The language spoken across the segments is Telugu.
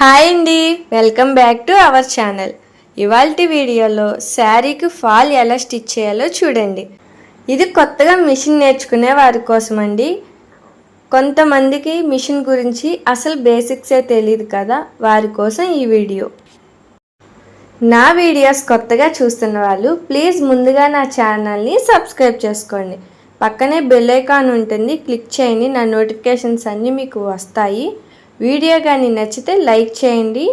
హాయ్ అండి welcome back to our channel. ఇవాళ వీడియోలో శారీకి ఫాల్ ఎలా స్టిచ్ చేయాలో చూడండి. ఇది కొత్తగా మిషన్ నేర్చుకునే వారి కోసం అండి కొంతమందికి మిషన్ గురించి అసలు బేసిక్సే తెలియదు కదా వారి కోసం ఈ వీడియో. నా వీడియోస్ కొత్తగా చూస్తున్న వాళ్ళు ప్లీజ్ ముందుగా నా ఛానల్ని సబ్స్క్రైబ్ చేసుకోండి. పక్కనే బెల్ ఐకాన్ ఉంటుంది క్లిక్ చేయండి నా నోటిఫికేషన్స్ అన్నీ మీకు వస్తాయి. వీడియో కానీ నచ్చితే లైక్ చేయండి.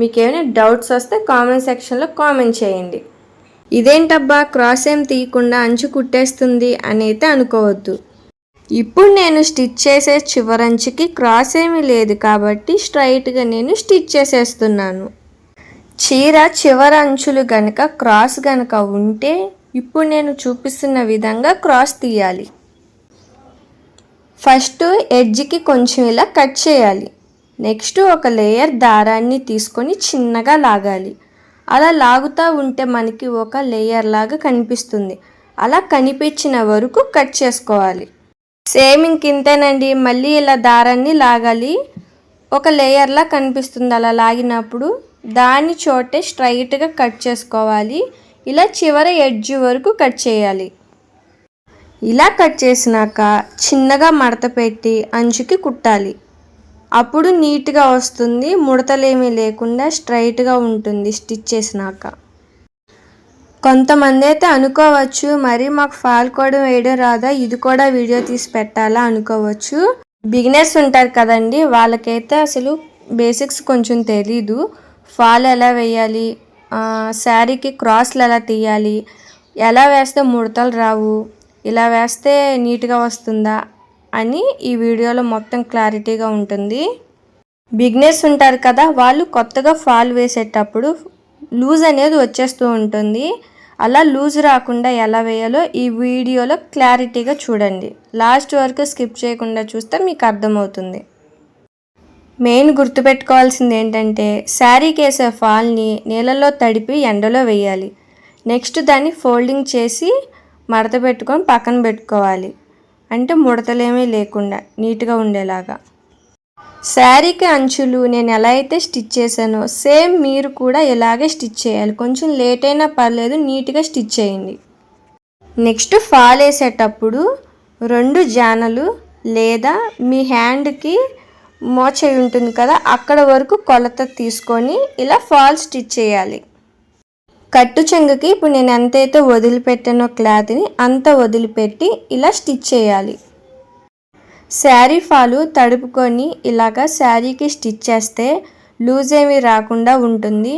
మీకు ఏమైనా డౌట్స్ వస్తే కామెంట్ సెక్షన్లో కామెంట్ చేయండి. ఇదేంటబ్బా క్రాస్ ఏం తీయకుండా అంచు కుట్టేస్తుంది అని అయితే అనుకోవద్దు. ఇప్పుడు నేను స్టిచ్ చేసే చివరంచుకి క్రాస్ ఏమీ లేదు కాబట్టి స్ట్రైట్గా నేను స్టిచ్ చేసేస్తున్నాను. చీర చివర అంచులు గనక క్రాస్ గనక ఉంటే ఇప్పుడు నేను చూపిస్తున్న విధంగా క్రాస్ తీయాలి. ఫస్ట్ ఎడ్జ్కి కొంచెం ఇలా కట్ చేయాలి. నెక్స్ట్ ఒక లేయర్ దారాన్ని తీసుకొని చిన్నగా లాగాలి. అలా లాగుతూ ఉంటే మనకి ఒక లేయర్ లాగా కనిపిస్తుంది. అలా కనిపించిన వరకు కట్ చేసుకోవాలి. సేమ్ ఇంకింతేనండి. మళ్ళీ ఇలా దారాన్ని లాగాలి. ఒక లేయర్లా కనిపిస్తుంది అలా లాగినప్పుడు. దాని చోటే స్ట్రైట్గా కట్ చేసుకోవాలి. ఇలా చివరి ఎడ్జ్ వరకు కట్ చేయాలి. ఇలా కట్ చేసినాక చిన్నగా మడత పెట్టి అంచుకి కుట్టాలి. అప్పుడు నీట్గా వస్తుంది ముడతలేమీ లేకుండా స్ట్రైట్గా ఉంటుంది స్టిచ్ చేసినాక. కొంతమంది అయితే అనుకోవచ్చు మరి మాకు ఫాల్ కూడా వేయడం రాదా? ఇది కూడా వీడియో తీసి పెట్టాలా? అనుకోవచ్చు. బిగినర్స్ ఉంటారు కదండి వాళ్ళకైతే అసలు బేసిక్స్ కొంచెం తెలీదు. ఫాల్ ఎలా వేయాలి? శారీకి క్రాస్లు ఎలా తీయాలి? ఎలా వేస్తే ముడతలు రావు? ఇలా వేస్తే నీట్గా వస్తుందా? అని ఈ వీడియోలో మొత్తం క్లారిటీగా ఉంటుంది. బిగ్నెస్ ఉంటారు కదా వాళ్ళు కొత్తగా ఫాల్ వేసేటప్పుడు లూజ్ అనేది వచ్చేస్తూ ఉంటుంది. అలా లూజ్ రాకుండా ఎలా వేయాలో ఈ వీడియోలో క్లారిటీగా చూడండి. లాస్ట్ వరకు స్కిప్ చేయకుండా చూస్తే మీకు అర్థమవుతుంది. మెయిన్ గుర్తుపెట్టుకోవాల్సింది ఏంటంటే శారీకి వేసే ఫాల్ని నీళ్ళలో తడిపి ఎండలో వేయాలి. నెక్స్ట్ దాన్ని ఫోల్డింగ్ చేసి మడత పెట్టుకొని పక్కన పెట్టుకోవాలి. అంటే ముడతలేమీ లేకుండా నీట్గా ఉండేలాగా. శారీకి అంచులు నేను ఎలా అయితే స్టిచ్ చేశానో సేమ్ మీరు కూడా ఇలాగే స్టిచ్ చేయాలి. కొంచెం లేట్ అయినా పర్లేదు నీట్గా స్టిచ్ చేయండి. నెక్స్ట్ ఫాల్ వేసేటప్పుడు రెండు జానలు లేదా మీ హ్యాండ్కి మోచేయి ఉంటుంది కదా అక్కడ వరకు కొలత తీసుకొని ఇలా ఫాల్ స్టిచ్ చేయాలి. కట్టు చెంగుకి ఇప్పుడు నేను ఎంతైతే వదిలిపెట్టానో క్లాత్ని అంత వదిలిపెట్టి ఇలా స్టిచ్ చేయాలి. శారీ ఫాలు తడుపుకొని ఇలాగా శారీకి స్టిచ్ చేస్తే లూజ్ ఏమీ రాకుండా ఉంటుంది.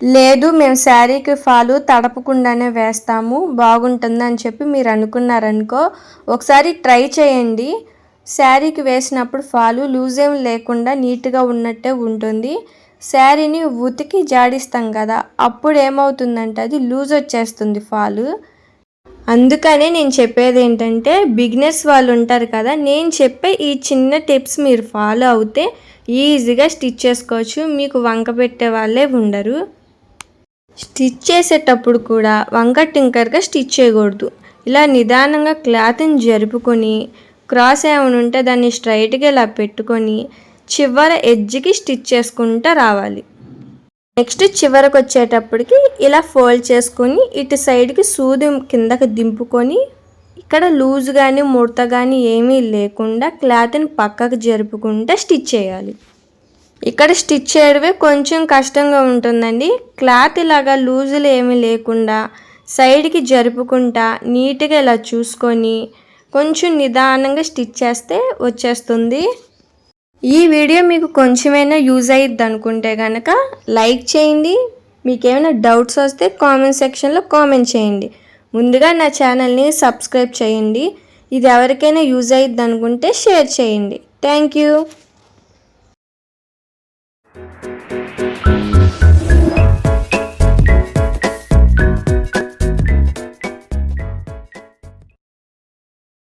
లేదు మేము శారీకి ఫాలు తడపకుండానే వేస్తాము బాగుంటుంది అని చెప్పి మీరు అనుకున్నారనుకో ఒకసారి ట్రై చేయండి. శారీకి వేసినప్పుడు ఫాలు లూజ్ ఏం లేకుండా నీట్గా ఉన్నట్టే ఉంటుంది. శారీని ఉతికి జాడిస్తాం కదా అప్పుడు ఏమవుతుందంటే అది లూజ్ వచ్చేస్తుంది ఫాలు. అందుకనే నేను చెప్పేది ఏంటంటే బిగినర్స్ వాళ్ళు ఉంటారు కదా నేను చెప్పే ఈ చిన్న టిప్స్ మీరు ఫాలో అవుతే ఈజీగా స్టిచ్ చేసుకోవచ్చు. మీకు వంక పెట్టే వాళ్ళే ఉండరు. స్టిచ్ చేసేటప్పుడు కూడా వంక టింకర్గా స్టిచ్ చేయకూడదు. ఇలా నిదానంగా క్లాత్ని జరుపుకొని క్రాస్ ఏమైనా ఉంటే దాన్ని స్ట్రైట్గా ఇలా పెట్టుకొని చివర ఎడ్జ్కి స్టిచ్ చేసుకుంటూ రావాలి. నెక్స్ట్ చివరకు వచ్చేటప్పటికి ఇలా ఫోల్డ్ చేసుకొని ఇటు సైడ్కి సూది కిందకి దింపుకొని ఇక్కడ లూజ్ కానీ ముడత కానీ ఏమీ లేకుండా క్లాత్ని పక్కకు జరుపుకుంటే స్టిచ్ చేయాలి. ఇక్కడ స్టిచ్ చేయడమే కొంచెం కష్టంగా ఉంటుందండి. క్లాత్ ఇలాగా లూజులు ఏమీ లేకుండా సైడ్కి జరుపుకుంటా నీట్గా ఇలా చూసుకొని కొంచెం నిదానంగా స్టిచ్ చేస్తే వచ్చేస్తుంది. ఈ వీడియో మీకు కొంచెమైనా యూజ్ అయ్యిద్ది అనుకుంటే కనుక లైక్ చేయండి. మీకు ఏమైనా డౌట్స్ వస్తే కామెంట్ సెక్షన్లో కామెంట్ చేయండి. ముందుగా నా ఛానల్ని సబ్స్క్రైబ్ చేయండి. ఇది ఎవరికైనా యూజ్ అయ్యిద్ది అనుకుంటే షేర్ చేయండి. Thank you.